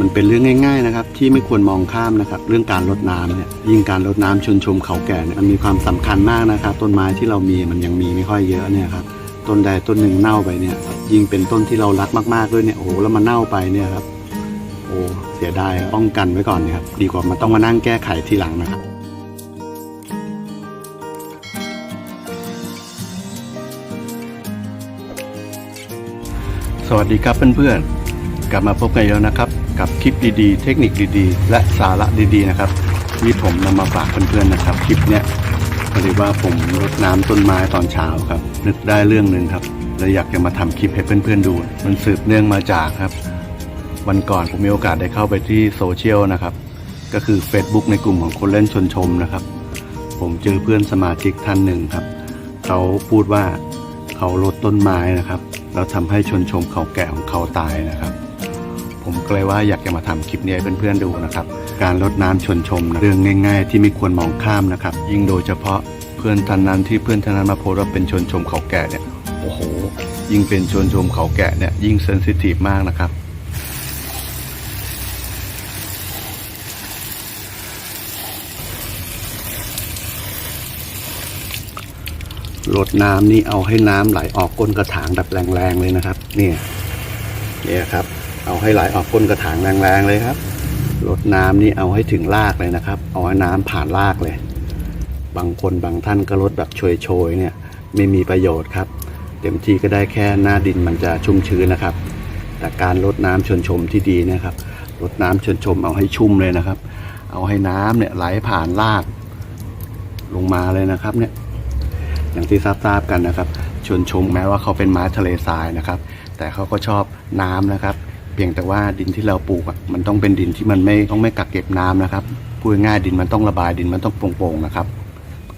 มันเป็นเรื่องง่าย ๆนะครับ ที่ไม่ควรมองข้ามนะครับ เรื่องการรดน้ำเนี่ยยิ่งการรดน้ำชนชมเขาแก่เนี่ยมันมีความสำคัญมากนะครับ ต้นไม้ที่เรามีมันยังมีไม่ค่อยเยอะเนี่ยครับต้นใดต้นหนึ่งเน่าไปเนี่ย ยิ่งเป็นต้นที่เรารักมากๆด้วยเนี่ยโอ้โหแล้วมันเน่าไปเนี่ยครับโอ้เสียดายป้องกันไว้ก่อนนะครับดีกว่ามันต้องมานั่งแก้ไขทีหลังนะครับสวัสดีครับเพื่อนๆกลับมาพบกันอีกแล้วนะครับ กับคลิปดีๆ เทคนิคดีๆ และสาระดีๆนะครับที่ผมนำมาฝากเพื่อนๆนะครับ คลิปเนี้ยพอดีว่าผมรดน้ำต้นไม้ตอนเช้าครับ นึกได้เรื่องหนึ่งครับเลยอยากจะมาทำคลิปให้เพื่อนๆดู มันสืบเนื่องมาจากครับ วันก่อนผมมีโอกาสได้เข้าไปที่โซเชียลนะครับ ก็คือ Facebook ในกลุ่มของคนเล่นชนชมนะครับ ผมเจอเพื่อนสมาชิกท่านหนึ่งครับ เขาพูดว่าเขาลดต้นไม้นะครับแล้วทำให้ชนชมเขาแก่ของเขาตายนะครับ ผมก็เลยว่าอยากจะมาทำคลิปนี้ให้เพื่อนๆดูนะครับ การลดน้ำชนชมนะเรื่องง่าย ๆ ที่ไม่ควรมองข้ามนะครับ ยิ่งโดยเฉพาะเพื่อนท่านนั้นที่เพื่อนท่านนั้นมาโพสว่าเป็นชนชมเขาแก่เนี่ยโอ้โห ยิ่งเป็นชนชมเขาแก่เนี่ยยิ่งเซนซิทีฟมากนะครับรดน้ำนี่เอาให้น้ำไหลออกก้นกระถางแบบแรงๆเลยนะครับ เนี่ย เนี่ยครับ เอาให้ไหลออกก้นกระถางแรงๆเลยครับรดน้ำนี่เอาให้ถึงรากเลยนะครับ เอาให้น้ำผ่านรากเลย บางคนบางท่านก็ลดแบบโชยๆเนี่ยไม่มีประโยชน์ครับ เต็มที่ก็ได้แค่หน้าดินมันจะชุ่มชื้นนะครับ แต่การลดน้ำชนชมที่ดีนะครับลดน้ำชนชมเอาให้ชุ่มเลยนะครับ เอาให้น้ำเนี่ยไหลผ่านราก ลงมาเลยนะครับเนี่ยอย่างที่ทราบกันนะครับ ชนชมแม้ว่าเขาเป็นไม้ทะเลทรายนะครับ แต่เขาก็ชอบน้ำนะครับ เพียงแต่ว่าดินที่เราปลูกอะมันต้องเป็นดินที่มันไม่ต้องไม่กักเก็บน้ำนะครับพูดง่ายดินมันต้องระบายดินมันต้องโปร่งๆนะครับ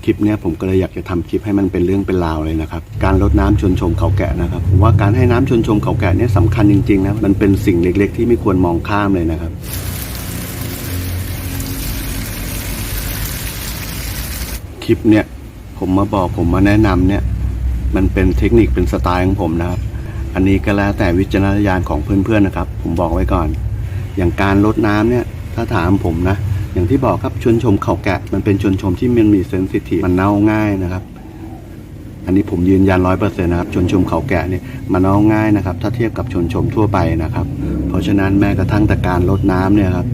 คลิปเนี้ยผมก็เลยอยากจะทำคลิปให้มันเป็นเรื่องเป็นราวเลยนะครับ การรดน้ำชนชมเขาแกะนะครับผมว่าการให้น้ำชนชมเขาแกะเนี่ยสำคัญจริงๆนะมันเป็นสิ่งเล็ก ๆ ที่ไม่ควรมองข้ามเลยนะครับคลิปเนี่ยผมมาบอกผมมาแนะนำเนี่ย มันเป็นเทคนิคเป็นสไตล์ของผมนะครับ อันนี้ก็แล้วแต่วิจารณญาณของเพื่อนๆนะครับ ผมบอกไว้ก่อน อย่างการลดน้ำเนี่ยถ้าถามผมนะ อย่างที่บอกครับชนชมเขาแกะ มันเป็นชนชมที่มันมีเซนซิทีฟมันเน่าง่ายนะครับ อันนี้ผมยืนยันร้อยเปอร์เซ็นต์นะครับชนชมเขาแกะเนี่ยมันเน่าง่ายนะครับ ถ้าเทียบกับชนชมทั่วไปนะครับ เพราะฉะนั้นแม้กระทั่งแต่การลดน้ำเนี่ยครับ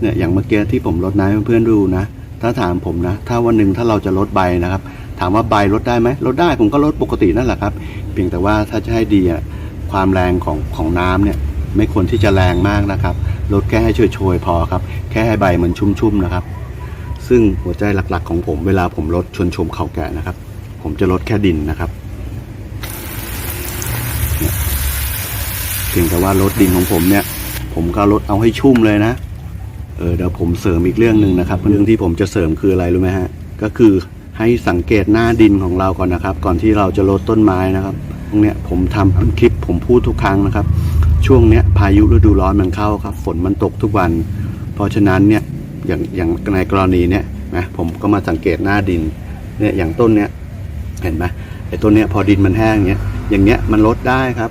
เนี่ยอย่างเมื่อกี้ที่ผมลดน้ำให้เพื่อนๆดูนะถ้าถามผมนะ ถ้าวันหนึ่งถ้าเราจะลดใบนะครับ ถามว่าใบลดได้ไหมลดได้ผมก็ลดปกตินั่นแหละครับ เพียงแต่ว่าถ้าจะให้ดีอะความแรงของของน้ำเนี่ยไม่ควรที่จะแรงมากนะครับลดแค่ให้โชยๆพอครับ แค่ให้ใบมันชุ่มๆนะครับ ซึ่งหัวใจหลักๆของผมเวลาผมลดชนชมเขาแก่นะครับ ผมจะลดแค่ดินนะครับเพียงแต่ว่าลดดินของผมเนี่ย ผมก็ลดเอาให้ชุ่มเลยนะเออเดี๋ยวผมเสริมอีกเรื่องหนึ่งนะครับเรื่องที่ผมจะเสริมคืออะไรรู้ไหมฮะก็คือ ให้สังเกตหน้าดินของเราก่อนนะครับ ก่อนที่เราจะลดต้นไม้นะครับตรงเนี้ยผมทำคลิปผมพูดทุกครั้งนะครับ ช่วงเนี้ยพายุฤดูร้อนมันเข้าครับ ฝนมันตกทุกวัน เพราะฉะนั้นเนี่ยอย่างอย่างในกรณีเนี้ยนะผมก็มาสังเกตหน้าดินเนี่ยอย่างต้นเนี้ยเห็นไหมไอ้ต้นเนี้ยพอดินมันแห้งเนี้ยอย่างเงี้ยมันลดได้ครับ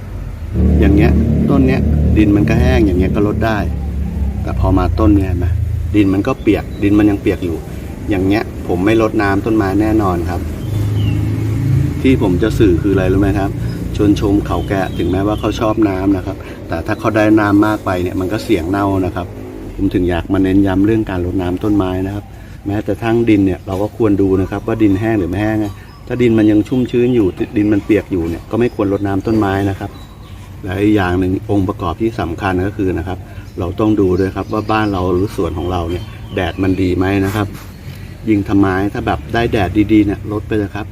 อย่างเงี้ยต้นเนี้ยดินมันก็แห้งอย่างเงี้ยก็ลดได้ แต่พอมาต้นเนี้ยเห็นไหมดินมันก็เปียกดินมันยังเปียกอยู่ อย่างเงี้ย ผมไม่ลดน้ำต้นไม้แน่นอนครับ ที่ผมจะสื่อคืออะไรรู้ไหมครับ ชนชมเขาแกะถึงแม้ว่าเขาชอบน้ำนะครับ แต่ถ้าเขาได้น้ำมากไปเนี่ยมันก็เสี่ยงเน่านะครับ ผมถึงอยากมาเน้นย้ำเรื่องการรดน้ำต้นไม้นะครับ แม้แต่ทั้งดินเนี่ยเราก็ควรดูนะครับ ว่าดินแห้งหรือไม่แห้งถ้าดินมันยังชุ่มชื้นอยู่ดินมันเปียกอยู่เนี่ยก็ไม่ควรรดน้ำต้นไม้นะครับและอีกอย่างหนึ่งองค์ประกอบที่สำคัญก็คือนะครับ เราต้องดูด้วยครับว่าบ้านเราหรือสวนของเราเนี่ยแดดมันดีไหมนะครับ ยิงทำไมถ้าแบบได้แดดดีๆเนี่ยลดไปเลยครับ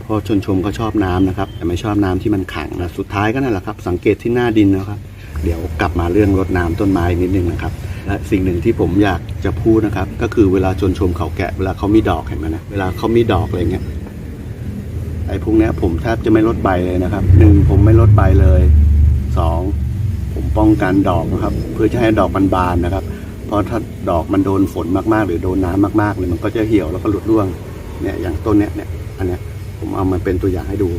เพราะชนชมก็ชอบน้ำนะครับ แต่ไม่ชอบน้ำที่มันขังนะสุดท้ายก็นั่นแหละครับ สังเกตที่หน้าดินนะครับ เดี๋ยวกลับมาเรื่องรดน้ำต้นไม้นิดนึงนะครับและสิ่งหนึ่งที่ผมอยากจะพูดนะครับ ก็คือเวลาชนชมเขาแกะเวลาเขามีดอกเห็นไหมนะเวลาเขามีดอกอะไรเงี้ยไอ้พวกเนี้ยผมแทบจะไม่ลดใบเลยนะครับหนึ่งผมไม่ลดใบเลยสองผมป้องกันดอกนะครับ เพื่อจะให้ดอกบานๆนะครับ เพราะถ้าดอกมันโดนฝนมากๆ หรือโดนน้ำมากๆเลยมันก็จะเหี่ยวแล้วก็หลุดร่วงเนี่ยอย่างต้นเนี้ยเนี่ยอันเนี้ยผมเอามาเป็นตัวอย่างให้ดู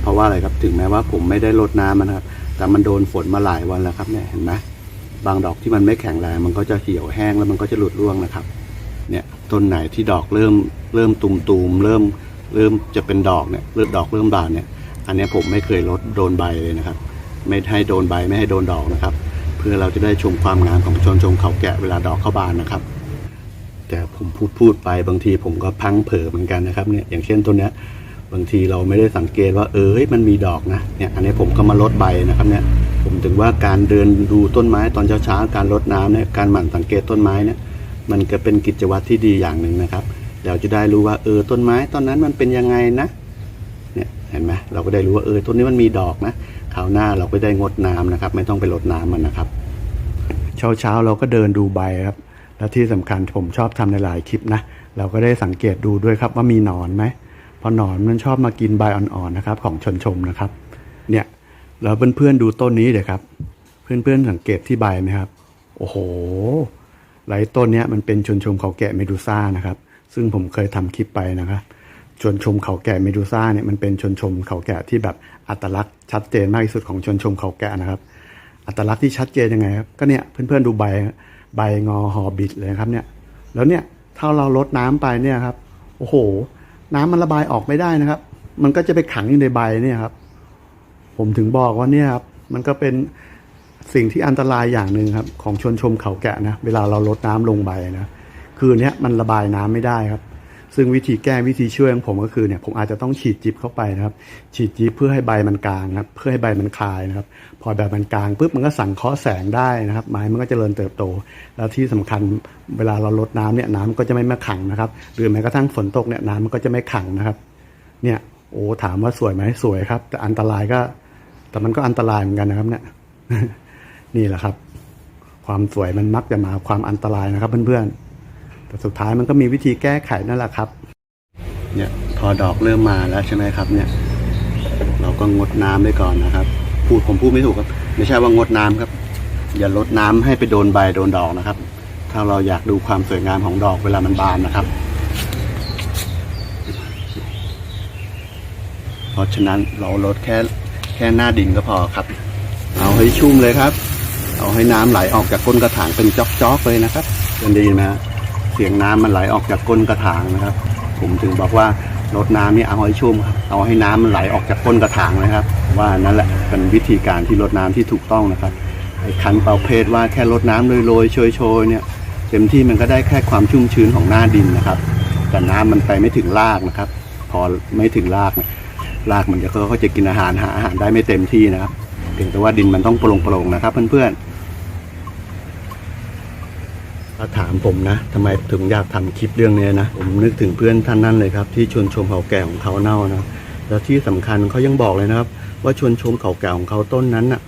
เพราะว่าอะไรครับถึงแม้ว่าผมไม่ได้ลดน้ำมันะครับ แต่มันโดนฝนมาหลายวันแล้วครับเนี่ยเห็นไหมบางดอกที่มันไม่แข็งแรงมันก็จะเหี่ยวแห้งแล้วมันก็จะหลุดร่วงนะครับ เนี่ยต้นไหนที่ดอกเริ่มเริ่มตุมๆเริ่มเริ่มจะเป็นดอกเนี่ยเริ่มดอกเริ่มบานเนี่ย อันนี้ผมไม่เคยลดโดนใบเลยนะครับ ไม่ให้โดนใบไม่ให้โดนดอกนะครับ พื่อเราจะได้ชมความงามของชนชมเขาแกะเวลาดอกเข้าบานนะครับ แต่ผมพูดพูดไปบางทีผมก็พังเผลอเหมือนกันนะครับเนี่ยอย่างเช่นต้นเนี้ยบางทีเราไม่ได้สังเกตว่าเออเฮ้ยมันมีดอกนะเนี่ยอันนี้ผมก็มาลดใบนะครับเนี่ยผมถึงว่าการเดินดูต้นไม้ตอนเช้าๆการรดน้ำเนี่ยการหมั่นสังเกตต้นไม้เนี่ยมันก็เป็นกิจวัตรที่ดีอย่างหนึ่งนะครับเราจะได้รู้ว่าเออต้นไม้ต้นนั้นมันเป็นยังไงนะเนี่ยเห็นไหมเราก็ได้รู้ว่าเออต้นนี้มันมีดอกนะ คราวหน้าเราก็ได้งดน้ำนะครับ ไม่ต้องไปรดน้ำมันนะครับ เช้าเช้าเราก็เดินดูใบครับ แล้วที่สำคัญผมชอบทำในหลายคลิปนะ เราก็ได้สังเกตดูด้วยครับว่ามีหนอนไหมเพราะหนอนมันชอบมากินใบอ่อนๆนะครับ ของชนชมนะครับ เนี่ยแล้วเพื่อนๆดูต้นนี้เดี๋ยวครับ เพื่อนๆสังเกตที่ใบไหมครับ โอ้โหหลายต้นเนี้ยมันเป็นชนชมเขาแกะเมดูซ่านะครับ ซึ่งผมเคยทำคลิปไปนะครับ ชนชมเขาแกะเมดูซ่าเนี่ยมันเป็นชนชมเขาแกะที่แบบอัตลักษณ์ชัดเจนมากที่สุดของชนชมเขาแกะนะครับ อัตลักษณ์ที่ชัดเจนยังไงครับก็เนี่ยเพื่อนๆดูใบใบงอหอบิดเลยครับเนี่ยแล้วเนี่ยถ้าเราลดน้ำไปเนี่ยครับโอ้โห น้ำมันระบายออกไม่ได้นะครับ มันก็จะไปขังอยู่ในใบเนี่ยครับ ผมถึงบอกว่าเนี่ยครับมันก็เป็นสิ่งที่อันตรายอย่างหนึ่งครับ ของชนชมเขาแกะนะเวลาเราลดน้ำลงใบนะคือเนี้ยมันระบายน้ำไม่ได้ครับ ซึ่งวิธีแก้วิธีช่วยของผมก็คือเนี่ยผมอาจจะต้องฉีดจิ๊บเข้าไปนะครับ ฉีดจิ๊บเพื่อให้ใบมันกลางนะครับ เพื่อให้ใบมันคลายนะครับ พอใบมันกลางปุ๊บมันก็สังเคราะห์แสงได้นะครับ ไม้มันก็จเจริญเติบโต แล้วที่สำคัญเวลาเราลดน้ำเนี่ยน้ำก็จะไม่มาขังนะครับ หรือแม้กระทั่งฝนตกเนี่ยน้ำมันก็จะไม่ขังนะครับ เนี่ยโอ้ถามว่าสวยไหมสวยครับ แต่อันตรายก็ แต่มันก็อันตรายเหมือนกันนะครับ เนี่ยนี่แหละครับ ความสวยมันมักจะมาความอันตรายนะครับเพื่อนๆ แต่สุดท้ายมันก็มีวิธีแก้ไขนั่นแหละครับ เนี่ยพอดอกเริ่มมาแล้วใช่ไหมครับ เนี่ย เราก็งดน้ำไปก่อนนะครับ พูดผมพูดไม่ถูกครับ ไม่ใช่ว่างดน้ำครับ อย่าลดน้ำให้ไปโดนใบโดนดอกนะครับ ถ้าเราอยากดูความสวยงามของดอกเวลามันบานนะครับ เพราะฉะนั้นเราลดแค่แค่หน้าดินก็พอครับ เอาให้ชุ่มเลยครับ เอาให้น้ำไหลออกจากก้นกระถางเป็นจ๊อกๆเลยนะครับดีไหมฮะ เสียงน้ำมันไหลออกจากก้นกระถางนะครับ ผมถึงบอกว่าลดน้ำนี่เอาให้ชุ่มครับเอาให้น้ำมันไหลออกจากก้นกระถางนะครับ ว่านั่นแหละเป็นวิธีการที่ลดน้ำที่ถูกต้องนะครับไอ้คันเประเภทว่าแค่ลดน้ำโรยๆโชยๆเนี่ยเต็มที่มันก็ได้แค่ความชุ่มชื้นของหน้าดินนะครับ แต่น้ำมันไปไม่ถึงรากนะครับ พอไม่ถึงรากเนี่ยรากมันจะก็จะกินอาหารหาอาหารได้ไม่เต็มที่นะครับเพียงแต่ว่าดินมันต้องโปร่งๆนะครับ เพื่อนๆ ถ้าถามผมนะทำไมถึงอยากทำคลิปเรื่องนี้นะผมนึกถึงเพื่อนท่านนั้นเลยครับ ที่ชวนชมเขาแก่ของเขาเน่านะแล้วที่สำคัญเขายังบอกเลยนะครับ ว่าชวนชมเขาแก่ของเขาต้นนั้นน่ะ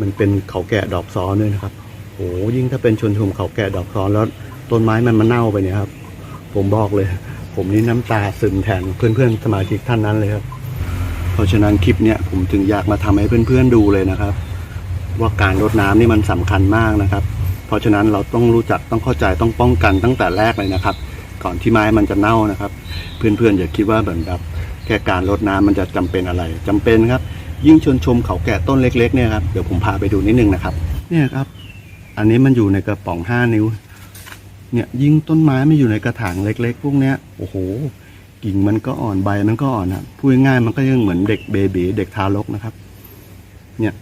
มันเป็นเขาแก่ดอกซ้อนด้วยนะครับโอ้ยิ่งถ้าเป็นชวนชมเขาแก่ดอกซ้อนแล้วต้นไม้มันมาเน่าไปเนี่ยครับ ผมบอกเลย ผมนี่น้ำตาซึมแทนเพื่อนๆสมาชิกท่านนั้นเลยครับ เพราะฉะนั้นคลิปเนี้ยผมถึงอยากมาทำให้เพื่อนๆดูเลยนะครับ ว่าการรดน้ำนี่มันสำคัญมากนะครับ เพราะฉะนั้นเราต้องรู้จักต้องเข้าใจต้องป้องกันตั้งแต่แรกเลยนะครับ ก่อนที่ไม้มันจะเน่านะครับ เพื่อนๆอย่าคิดว่าเหมือนแบบแค่การรดน้ำมันจะจำเป็นอะไรจำเป็นครับ ยิ่งชนชมเขาแก่ต้นเล็ก ๆ เนี่ยครับเดี๋ยวผมพาไปดูนิดนึงนะครับ เนี่ยครับ อันนี้มันอยู่ในกระป๋องห้านิ้ว เนี่ยยิ่งต้นไม้ไม่อยู่ในกระถางเล็ก ๆ พวกเนี้ยโอ้โหกิ่งมันก็อ่อนใบมันก็อ่อนนะพูดง่ายมันก็ยังเหมือนเด็กเบบีเด็กทารกนะครับ เนี่ย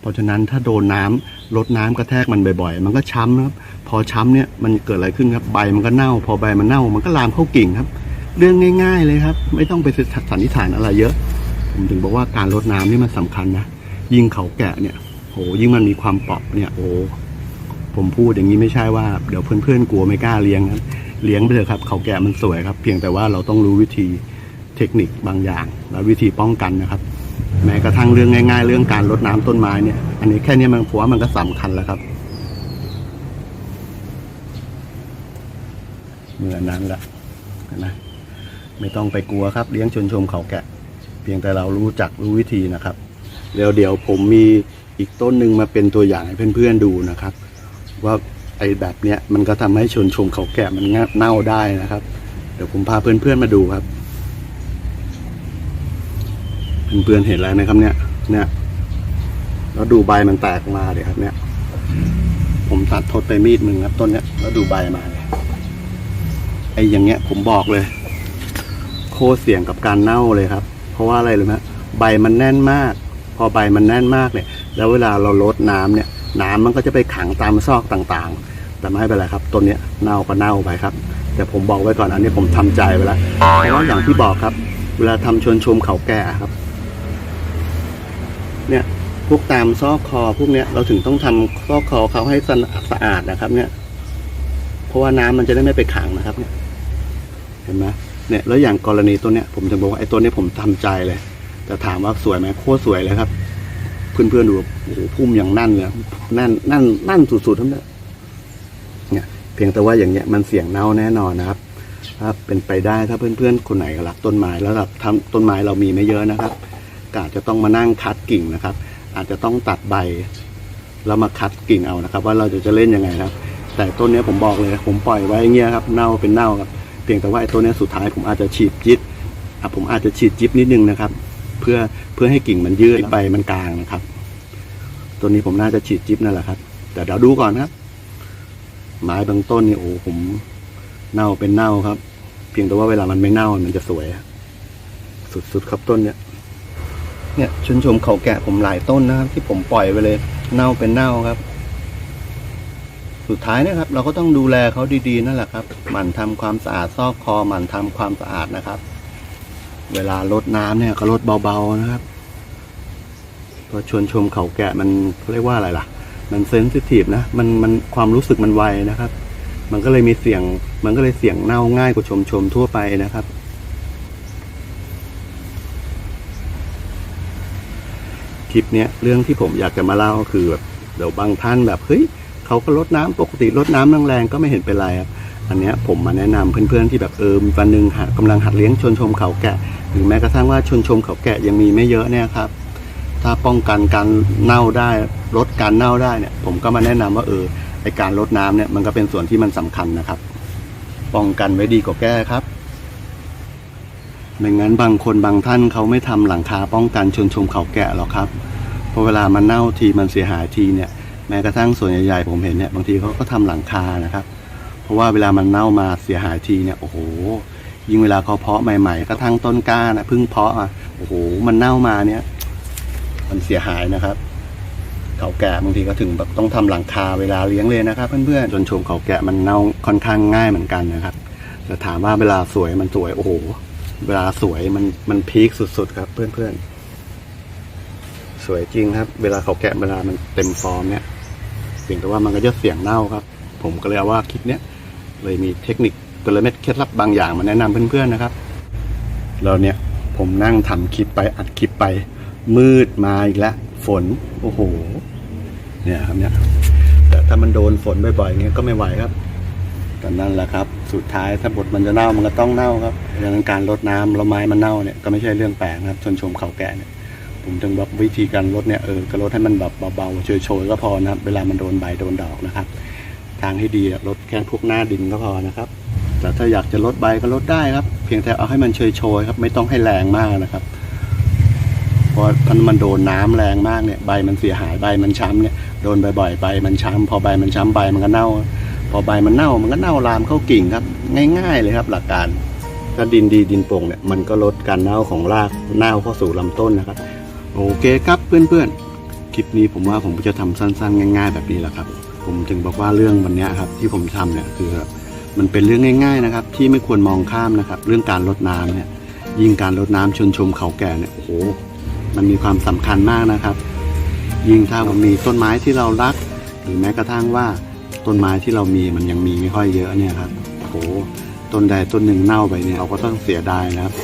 เพราะฉะนั้นถ้าโดนน้ำ ลดน้ำกระแทกมันบ่อยๆ มันก็ช้ำนะครับ พอช้ำเนี่ยมันเกิดอะไรขึ้นครับ ใบมันก็เน่า พอใบมันเน่า มันก็ลามเข้ากิ่งครับ เรื่องง่าย ๆ เลยครับ ไม่ต้องไปสันนิษฐานอะไรเยอะ ผมถึงบอกว่าการลดน้ำนี่มันสำคัญนะ ยิ่งเขาแกะเนี่ยโหยิ่งมันมีความเปราะเนี่ย โอ้ผมพูดอย่างนี้ไม่ใช่ว่าเดี๋ยวเพื่อนๆกลัวไม่กล้าเลี้ยงครับ เลี้ยงไปเถอะครับ เขาแก่มันสวยครับ เพียงแต่ว่าเราต้องรู้วิธีเทคนิคบางอย่าง และวิธีป้องกันนะครับ แม้กระทั่งเรื่องง่าย ๆ เรื่องการรดน้ำต้นไม้เนี่ย อันนี้แค่นี้มันผมว่ามันก็สำคัญแล้วครับเหมือนนั้นละนะไม่ต้องไปกลัวครับ เลี้ยงชนชมเขาแกะ เพียงแต่เรารู้จักรู้วิธีนะครับ เดี๋ยวเดี๋ยวผมมีอีกต้นหนึ่งมาเป็นตัวอย่างให้เพื่อนๆดูนะครับ ว่าไอ้แบบเนี้ยมันก็ทำให้ชนชมเขาแกะมันเน่าได้นะครับ เดี๋ยวผมพาเพื่อนๆมาดูครับ เพื่อนๆเห็นแล้วนะครับเนี่ยเนี่ย แล้วดูใบมันแตกมาเดี๋ยวครับ เนี่ยตัดทดไปมีดหนึ่งครับต้นเนี้ยแล้วดูใบมาเลยไอ้อย่างเงี้ย ผมบอกเลย โคเสี่ยงกับการเน่าเลยครับ เพราะว่าอะไรรู้ไหมใบมันแน่นมาก พอใบมันแน่นมากเนี่ย แล้วเวลาเราลดน้ำเนี่ย น้ำมันก็จะไปขังตามซอกต่างๆ แต่ไม่เป็นไรครับต้นเนี้ยเน่าก็เน่าไปครับ แต่ผมบอกไว้ก่อนอันนี้ผมทำใจไปแล้วเพราะว่าอย่างที่บอกครับ เวลาทำชวนชมเขาแก่ครับ เนี่ย พวกตามซอกคอพวกเนี้ยเราถึงต้องทำซอกคอเขาให้สะสะอาดนะครับ เนี่ย เพราะว่าน้ำมันจะได้ไม่ไปขังนะครับ เนี่ย เห็นไหมเนี่ย แล้วอย่างกรณีตัวเนี้ยผมจะบอกว่าไอ้ตัวเนี้ยผมทำใจเลย แต่ถามว่าสวยไหมโคตรสวยเลยครับ เพื่อนๆดูโอ้โหพุ่มอย่างนั่นเลยแน่นนั่นนั่นสุดๆทั้งนั้นเนี่ย เพียงแต่ว่าอย่างเงี้ยมันเสี่ยงเน่าแน่นอนนะครับถ้าเป็นไปได้ถ้าเพื่อนๆ คนไหนรักต้นไม้แล้วแบบทำต้นไม้เรามีไม่เยอะนะครับก็อาจจะต้องมานั่งคัดกิ่งนะครับ อาจจะต้องตัดใบ แล้วมาคัดกิ่งเอานะครับ ว่าเราจะจะเล่นยังไงครับ แต่ต้นนี้ผมบอกเลยผมปล่อยไว้เงี้ยครับเน่าเป็นเน่าครับเพียงแต่ว่าไอ้ตัวเนี้สุดท้ายผมอาจจะฉีดจิตอะผมอาจจะฉีดจิบนิดนึงนะครับ เพื่อเพื่อให้กิ่งมันยืดใบมันกลางนะครับ ตัวนี้ผมน่าจะฉีดจิบนั่นแหละครับ แต่เดี๋ยวดูก่อนนะครับ ไม้บางต้นนี่โอ้ผมเน่าเป็นเน่าครับ เพียงแต่ว่าเวลามันไม่เน่ามันจะสวย สุดๆครับต้นเนี้ย เนี่ยชนชมเขาแกะผมหลายต้นนะครับ ที่ผมปล่อยไปเลย เน่าเป็นเน่าครับ สุดท้ายนะครับ เราก็ต้องดูแลเขาดีๆนั่นแหละครับ หมั่นทำความสะอาดซอกคอหมั่นทำความสะอาดนะครับ เวลาลดน้ำเนี่ยก็ลดเบาๆนะครับพราะชวนชมเขาแกะมันเขาเรียกว่าอะไรล่ะ มันเซนซิทีฟนะมันมันความรู้สึกมันไวนะครับ มันก็เลยมีเสียง มันก็เลยเสียงเน่าง่ายกว่าชมชมทั่วไปนะครับ ลิปเนี้ยเรื่องที่ผมอยากจะมาเล่าก็คือแบบเดี๋ยวบางท่านแบบเฮ้ยเขาก็ลดน้ำปกติลดน้ำแรงๆก็ไม่เห็นเป็นไรครับอันเนี้ยผมมาแนะนำเพื่อนๆที่แบบเออวันหนึ่งหากำลังหัดเลี้ยงชนชมเขาแกะ หรือแม้กระทั่งว่าชนชมเขาแกะยังมีไม่เยอะเนี่ยครับ ถ้าป้องกันการเน่าได้ลดการเน่าได้เนี่ย ผมก็มาแนะนำว่าเออไอการลดน้ำเนี่ยมันก็เป็นส่วนที่มันสำคัญนะครับ ป้องกันไว้ดีกว่าแก้ครับ ไม่งั้นบางคนบางท่านเขาไม่ทำหลังคาป้องกันชนชมเขาแกะหรอกครับเพราะเวลามันเน่าทีมันเสียหายทีเนี่ยแม้กระทั่งส่วนใหญ่ๆผมเห็นเนี่ยบางทีเขาก็ทำหลังคานะครับ เพราะว่าเวลามันเน่ามาเสียหายทีเนี่ยโอ้โหยิ่งเวลาเขาเพาะใหม่ๆกระทั่งต้นกล้านะพิ่งเพาะอะโอ้โหมันเน่ามาเนี่ย มันเสียหายนะครับเขาแกะบางทีก็ถึงแบบต้องทำหลังคาเวลาเลี้ยงเลยนะครับ เพื่อนๆจนชมเขาแกะมันเน่าค่อนข้างง่ายเหมือนกันนะครับแต่ถามว่าเวลาสวยมันสวยโอ้โห เวลาสวยมันมันพีคสุดๆครับ เพื่อนๆ สวยจริงครับ เวลาเขาแกะเวลามันเต็มฟอร์มเนี่ยเพียงแต่ว่ามันก็จะเสียงเน่าครับ ผมก็เลยเอาว่าคลิปเนี้ยเลยมีเทคนิคกลเม็ดเคล็ดลับบางอย่างมาแนะนำเพื่อนๆนะครับแล้วเนี่ยผมนั่งทำคลิปไปอัดคลิปไป มืดมาอีกแล้วฝนโอ้โห เนี่ยครับเนี่ยแต่ถ้ามันโดนฝนบ่อยๆอย่างเงี้ยก็ไม่ไหวครับแต่นั่นแหละครับ สุดท้ายถ้าบทมันจะเน่ามันก็ต้องเน่าครับดังนั้นการลดน้ำแล้วไม้มันเน่าเนี่ยก็ไม่ใช่เรื่องแปลกนะครับชนชมเขาแก่เนี่ยผมถึงแบบวิธีการลดเนี่ยเออก็ลดให้มันแบบเบาๆโชยๆก็พอนะครับ เวลามันโดนใบโดนดอกนะครับ ทางที่ดีลดแค่พวกหน้าดินก็พอนะครับแต่ถ้าอยากจะลดใบก็ลดได้ครับ เพียงแต่เอาให้มันเฉยๆครับไม่ต้องให้แรงมากนะครับเพราะถ้ามันโดนน้ำแรงมากเนี่ยใบมันเสียหายใบมันช้ำเนี่ยโดนบ่อยๆใบมันช้ำพอใบมันช้ำใบมันก็เน่า พอใบมันเน่ามันก็เน่าลามเข้ากิ่งครับ ง่ายๆเลยครับ หลักการถ้าดินดีดินโป่งเนี่ยมันก็ลดการเน่าของรากเน่าเข้าสู่ลำต้นนะครับ โอเคครับเพื่อนๆคลิปนี้ผมว่าผมจะทำสั้นๆ ง่าย ๆ แบบนี้แหละครับ ผมถึงบอกว่าเรื่องวันนี้ครับ ที่ผมทำเนี่ยคือมันเป็นเรื่องง่าย ๆนะครับ ที่ไม่ควรมองข้ามนะครับ เรื่องการลดน้ำเนี่ยยิ่งการลดน้ำชนชมเขาแก่เนี่ยโอ้โหมันมีความสำคัญมากนะครับ ยิ่งถ้ามันมีต้นไม้ที่เรารัก หรือแม้กระทั่งว่า ต้นไม้ที่เรามีมันยังมีไม่ค่อยเยอะเนี่ยครับโอ้โหต้นใดต้นหนึ่งเน่าไปเนี่ยเราก็ต้องเสียดายนะครับ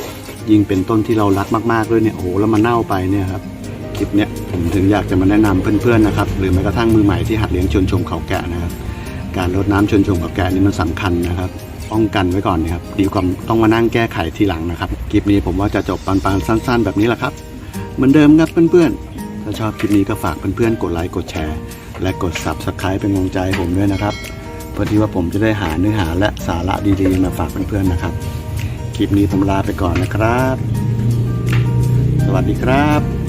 ยิ่งเป็นต้นที่เรารักมากๆด้วยเนี่ยโอ้โหแล้วมันเน่าไปเนี่ยครับคลิปเนี้ยผมถึงอยากจะมาแนะนำเพื่อนๆนะครับ หรือแม้กระทั่งมือใหม่ที่หัดเลี้ยงชนชมเขาแกะนะครับ การรดน้ำชนชมเขาแกะนี่มันสำคัญนะครับป้องกันไว้ก่อนนะครับดีกว่าต้องมานั่งแก้ไขทีหลังนะครับคลิปนี้ผมว่าจะจบปันๆสั้น ๆ แบบนี้แหละครับ เหมือนเดิมครับเพื่อนๆถ้าชอบคลิปนี้ก็ฝากเพื่อนๆกดไลค์กดแชร์ และกด Subscribe เป็นกำลังใจผมด้วยนะครับเพื่อที่ว่าผมจะได้หาเนื้อหาและสาระดีๆมาฝากเพื่อนๆนะครับ คลิปนี้ผมลาไปก่อนนะครับ สวัสดีครับ